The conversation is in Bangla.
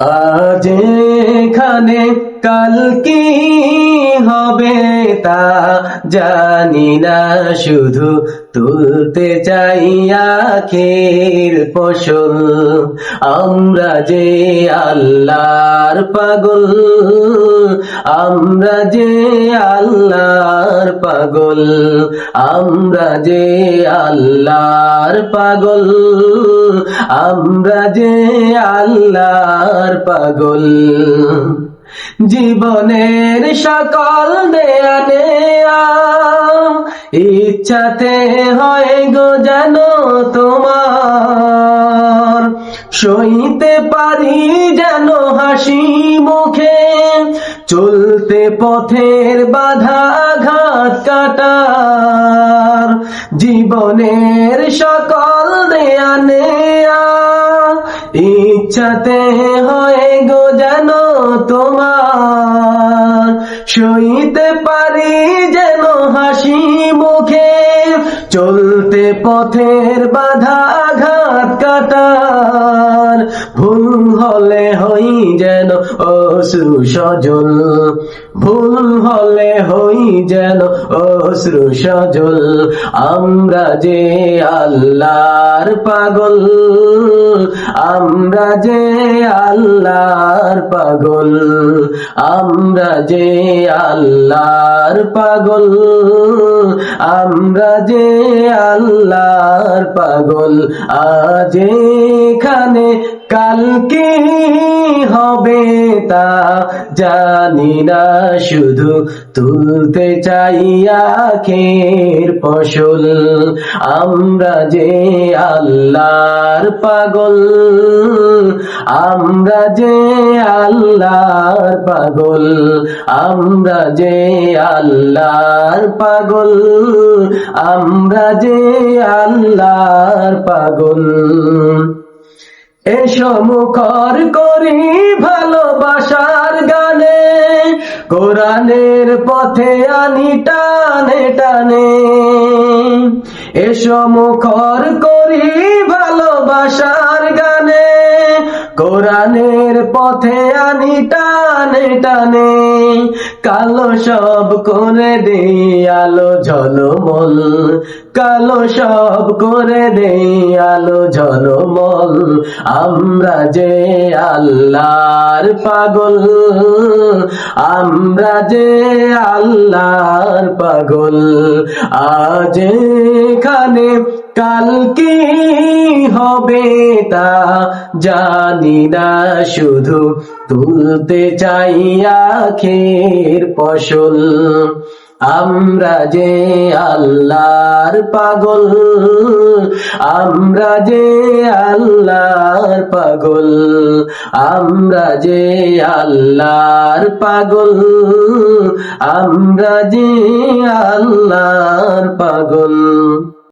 আজ এখানে কাল কি হবে তা জানি না, শুধু তুলতে চাই আখের ফসল। আমরা যে আল্লাহর পাগল, আমরা যে আল্লাহর পাগল, আমরা যে আল্লাহর পাগল, আমরা যে আল্লাহর পাগল। জীবনের সকল দেয়া ইচ্ছাতে হয় গো যেন তোমার। সইতে পারি যেন হাসি মুখে। চলতে পথের বাধা ঘাত কাটার। জীবনের সকল দেয়া নেয়া ইচ্ছাতে হয় গো যেন তোমার। সইতে পারি যেন হাসি মুখে। চলতে পথের বাধা ঘাত কাটার। ভুল হলে হই যেন অশ্রু সজল। ভুল হলে হই যেন অশ্রু সজল। আমরা যে আল্লাহর পাগল, আমরা যে আল্লাহর পাগল, আমরা যে আল্লাহর পাগল, আমরা যে আল্লাহর পাগল। আজ এখানে কাল কি হবে তা জানি না, শুধু তুলতে চাই আখের ফসল। আমরা যে আল্লাহর পাগল, আমরা যে আল্লাহর পাগল, আমরা যে আল্লাহর পাগল, আমরা যে আল্লাহর পাগল। এসো করি ভালোবাসার গানে। কোরআনের পথে আনি টানে টানে। এসো মুখর করি ভালোবাসার গানে। কোরআনের পথে আনি টানে টানে। কালো সব করে দেই আলো ঝলমল। কালো সব করে দেই আলো ঝলমল। আমরা যে আল্লাহর পাগল, আমরা যে আল্লাহর পাগল। আজ এখানে কালকে হবে তা জানি না, শুধু তুলতে চাই আখের ফসল। আমরা যে আল্লাহর পাগল, আমরা যে আল্লাহর পাগল, আমরা যে আল্লাহর পাগল, আমরা যে আল্লাহর পাগল।